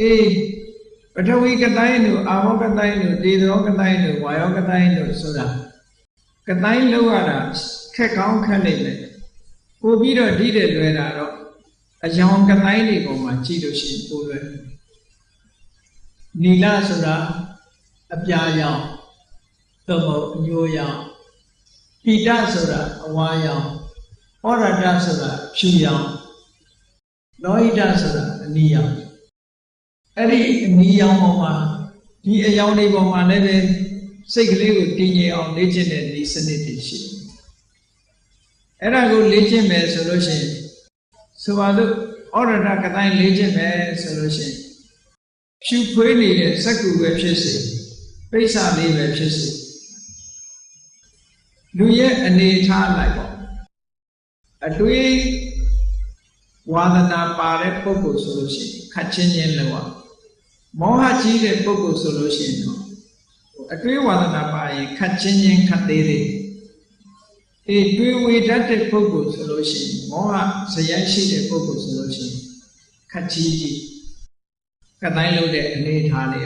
အေးပထဝီကတိုင်းတို့အာဘောကတိုင်းတို့ဒေသောကတိုင်းတို့ဝါယောကတိုင်းတို့ဆိုတာကတိုင်းလောက်ရတာခက်ကောင်းခက်နေတယ်ပို့ပြီးတော့ဓိတဲ့လွယ်တာတော့အယောင်ကတိုင်းတွေပေါ်မှာကြည့်လို့ရှိရင်ပို့လွယ်နီလာဆိုတာအပြာရောင်သို့မဟုတ်အညိုရောင်ပိတဆိုတာအဝါရောင်ဩရဒဆိုတာဖြူရောင်လောဟိတဆိုတာအနီရောင် အဲ့ဒီအနီရောင်ပေါ်မှာဒီအယောင်တွေပေါ်မှာလည်းပဲစိတ်ကလေးကိုတည်ငြိမ်အောင်လေ့ကျင့်တဲ့ဒီစနစ်တွေရှိတယ်အဲ့ဒါကိုလေ့ကျင့်မယ်ဆိုလို့ရှိရင်ဆိုပါစို့ဩရဒကတိုင်းလေ့ကျင့်မယ်ဆိုလို့ရှိရင်ဖြူဖွေးနေတဲ့စက္ကူပဲဖြစ်စေပိဿာလေးပဲဖြစ်စေလူရဲ့အနေထားလိုက်ပေါ့အတွေးဝါဒနာပါတဲ့ပုဂ္ဂိုလ်ဆိုလို့ရှိရင်ခတ်ချင်းချင်းလော မောဟကြီးတဲ့ပုဂ္ဂိုလ်ဆိုလို့ရှိရင်တော့အတွေးဝါဒနာပါရင်ခတ်ချင်းချင်းခတ်သေးသေးအေးတွေးဝေတတ်တဲ့ပုဂ္ဂိုလ်ဆိုလို့ရှိရင်မောဟဇယိုက်ရှိတဲ့ပုဂ္ဂိုလ်ဆိုလို့ရှိရင်ခတ်ကြီးကြီးကတိုင်းလို့တဲ့အနေထားလေး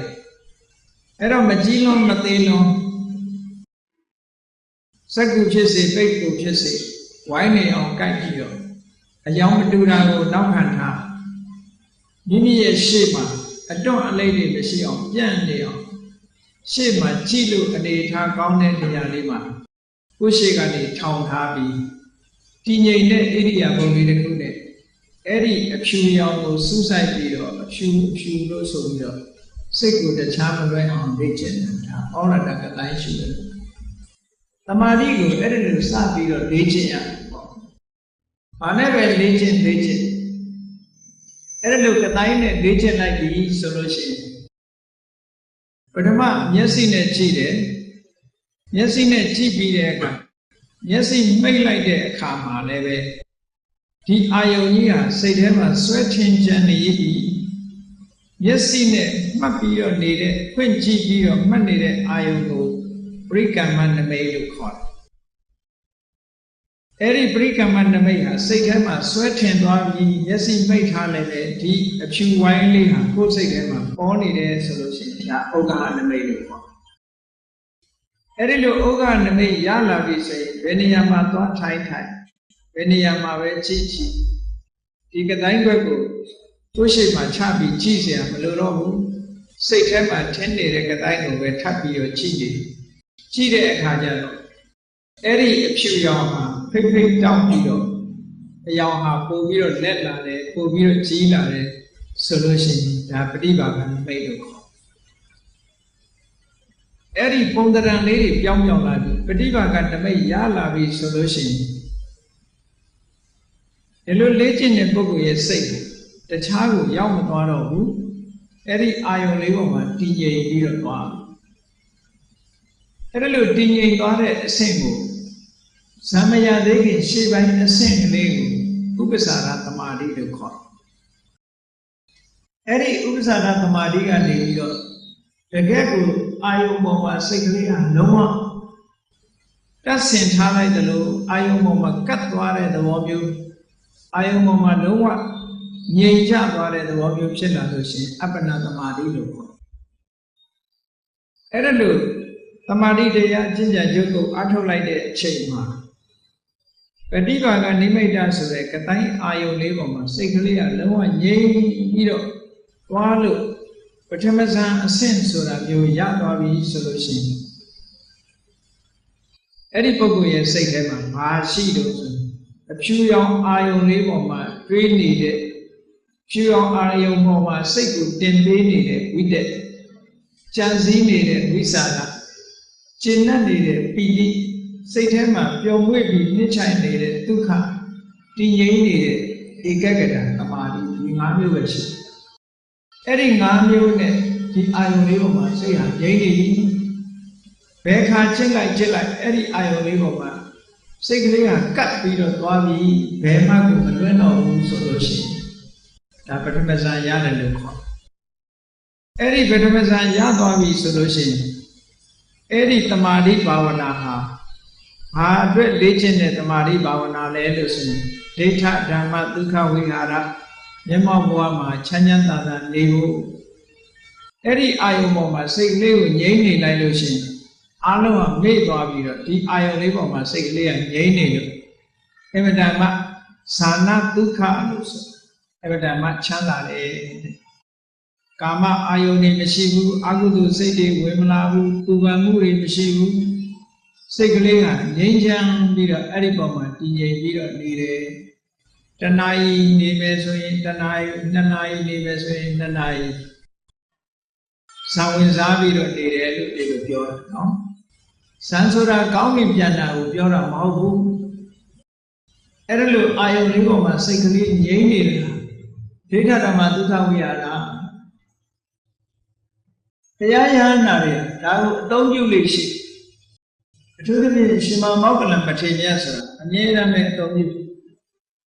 အဲ့တော့မကြီးလွန်မသေးလွန်စက္ကူဖြစ်စေပိတ်ကူဖြစ်စေဝိုင်းနေအောင်ကြိုက်ပြီးတော့အယောင်မတူတာကိုနောက်ခံထားမိမိရဲ့ရှေ့မှာ အတွန့်အလိတ်တွေမရှိအောင်ပြန့်နေအောင်ရှေ့မှာကြည့်လို့အနေထားကောင်းတဲ့နေရာလေးမှာကိုယ်ရှေ့ကနေထောင်ထားပြီးတည်ငြိမ်တဲ့ဣရိယာပုလေးတစ်ခုနဲ့အဲ့ဒီအဖြူရောင်ကိုစူးစိုက်ပြီးတော့အဖြူအဖြူလို့ဆိုပြီးတော့စိတ်ကိုတခြားမလွဲအောင်လေ့ကျင့်တာဩရတကတိုင်းရှိတယ်တမာတိကိုအဲ့ဒီလိုစပြီးတော့လေ့ကျင့်ရပေါ့။ဘာနဲ့ပဲလေ့ကျင့်လေ့ကျင့် အဲ့ဒီလိုကတိုင်းနဲ့လေ့ကျင့်လိုက်ပြီဆိုလို့ရှိရင်ပထမမျက်စိနဲ့ကြည့်တယ်မျက်စိနဲ့ကြည့်ပြီးတဲ့အခါမျက်စိမိတ်လိုက်တဲ့အခါမှာလည်းပဲဒီအာယုံကြီးဟာစိတ်ထဲမှာဆွဲထင်ကြံနေပြီမျက်စိနဲ့မှတ်ပြီးတော့နေတဲ့ဖွင့်ကြည့်ပြီးတော့မှတ်နေတဲ့အာယုံကိုပရိကမ္မနမိတ်လို့ခေါ်တယ် အဲ့ဒီပရိကမ္မနမိတ်ဟာစိတ်ထဲမှာဆွဲထင်သွားပြီးမျက်စိမိတ်ထားလည်းပဲဒီအဖြူဝိုင်းလေးဟာကိုယ်စိတ်ထဲမှာပေါ်နေတယ်ဆိုလို့ရှိရင်ဒါဥက္ကဟနမိတ်လို့ခေါ်တယ်အဲ့ဒီလိုဥက္ကဟနမိတ်ရလာပြီဆိုရင်ဘယ်နေရာမှာသွားထိုင်ထိုင်ဘယ်နေရာမှာပဲကြည့်ကြည့်ဒီကတိုင်းဘက်ကိုသူ့ရှိမှချပြီးကြည့်เสียမလိုတော့ဘူးစိတ်ထဲမှာထင်းနေတဲ့ကတိုင်းကိုပဲထပ်ပြီးတော့ကြည့်နေကြည့်တဲ့အခါကျတော့အဲ့ဒီအဖြူရောင်မှာ ဖိတ်ဖိတ်တောင်းပြီးတော့အယောင်ဟာပို့ပြီးတော့လက်လာတယ်ပို့ပြီးတော့ကြီးလာတယ်ဆိုလို့ရှိရင်ဒါပฏิပါကမိတ်လို့ခေါ်အဲ့ဒီပုံသဏ္ဍာန်လေးတွေပြောင်းပြောင်းလာပြီပฏิပါကတမိတ်ရလာပြီဆိုလို့ရှိရင်ဒီလိုလေ့ကျင့်တဲ့ပုဂ္ဂိုလ်ရဲ့စိတ်တခြားကိုရောက်မသွားတော့ဘူးအဲ့ဒီအာယုံလေးပေါ်မှာတည်ငြိမ်ပြီးတော့သွားအဲ့ဒါလို့တည်ငြိမ်သွားတဲ့အဆင့်ကို ဇမယသေးခင်ရှေ့ပိုင်းအဆင့်ကလေးကိုဥပ္ပစာရသမာဓိလို့ခေါ်အဲ့ဒီဥပ္ပစာရသမာဓိကနေပြီးတော့တကယ်ကိုအာယုံပေါ်မှာစိတ်ကလေးကလုံးဝတက်ဆင်ထားလိုက်တယ်လို့အာယုံပေါ်မှာကတ်သွားတဲ့သဘောမျိုးအာယုံပေါ်မှာလုံးဝငြိမ်ချသွားတဲ့သဘောမျိုးဖြစ်လာလို့ရှိရင်အပ္ပနာသမာဓိလို့ခေါ်အဲ့ဒါလို့သမာဓိတရားကျင့်ကြံကြုတ်ကိုအားထုတ်လိုက်တဲ့အချိန်မှာ ပฏิဘာကနိမိတ်တဆိုတဲ့ကတိုင်းအာယုံလေးပေါ်မှာစိတ်ကလေးကလုံးဝငြိမ်ပြီးတော့သွားလို့ပထမဇန်အဆင့်ဆိုတာမျိုးရသွားပြီဆိုလို့ရှိရင်အဲ့ဒီပုဂ္ဂိုလ်ရဲ့စိတ်ထဲမှာဘာရှိလို့ဆိုအဖြူရောင်အာယုံလေးပေါ်မှာတွေးနေတဲ့ဖြူရောင်အာယုံပေါ်မှာစိတ်ကိုတင်ပေးနေတဲ့ဝိတက်ကြံစည်းနေတဲ့ဝိစာကကျင့်တတ်နေတဲ့ပီတိ စိတ်ထဲမှာပျော်မွေ့ပြီးနှိမ့်ချိုင်နေတဲ့ဒုက္ခတည်ငြိမ်နေတဲ့ဧကဂတသမာဓိဒီ၅မျိုးပဲရှိတယ်အဲ့ဒီ၅မျိုးနဲ့ဒီအာယုံလေးပေါ်မှာစိတ်ဟာငြိမ်နေပြီဘယ်ခါချစ်လိုက်ချစ်လိုက်အဲ့ဒီအာယုံလေးပေါ်မှာစိတ်ကလေးကကတ်ပြီးတော့သွားပြီးဘယ်မှကိုမလွဲတော့ဘူးဆိုလို့ရှိရင်ဒါပထမဇန်ရတယ်လို့ခေါ်အဲ့ဒီပထမဇန်ရသွားပြီဆိုလို့ရှိရင်အဲ့ဒီတမာတိဘာဝနာဟာ ဘာအတွက်လေ့ကျင့်တဲ့တမာတိဘာဝနာလဲလို့ဆိုရင်ဒိဋ္ဌဓမ္မဒုက္ခဝိဟာရမျက်မှောက်ဘဝမှာချမ်းချမ်းသာသာနေဖို့အဲ့ဒီအာယုံပေါ်မှာစိတ်ကလေးကိုငြိမ့်နေလိုက်လို့ရှိရင်အလုံးကမေ့သွားပြီးတော့ဒီအာယုံလေးပေါ်မှာစိတ်ကလေးကငြိမ့်နေလို့အမတန်မှဇာနာဒုက္ခလို့ဆိုအမတန်မှချမ်းသာတယ်တဲ့ကာမအာယုန်တွေမရှိဘူးအကုသိုလ်စိတ်တွေဝင်မလာဘူးပူပန်မှုတွေမရှိဘူး စိတ်ကလေးကငြိမ်းချမ်းပြီးတော့အဲ့ဒီပုံမှာတည်ငြိမ်ပြီးတော့နေတယ်တဏှာကြီးနေမယ်ဆိုရင်တဏှာကြီးနှစ်နာရီနေမယ်ဆိုရင်နှစ်နာရီဇာဝင်စားပြီးတော့နေတယ်လို့ဒီလိုပြောတာနော်ဇန်ဆိုတာကောင်းကင်ပြန်တာကိုပြောတာမဟုတ်ဘူးအဲ့ဒါလို့အာယုန်လေးပေါ်မှာစိတ်ကလေးငြိမ်းနေတယ်ဒိဋ္ဌဓမ္မဒုက္ခဝိဟာရတရားရဟန္တာတွေဒါကိုအသုံးပြုလို့ရှိ အထူးသဖြင့်ရှင်မမောက္ကလံပထေမြတ်ဆိုတာအမြဲတမ်းပဲအသုံးပြု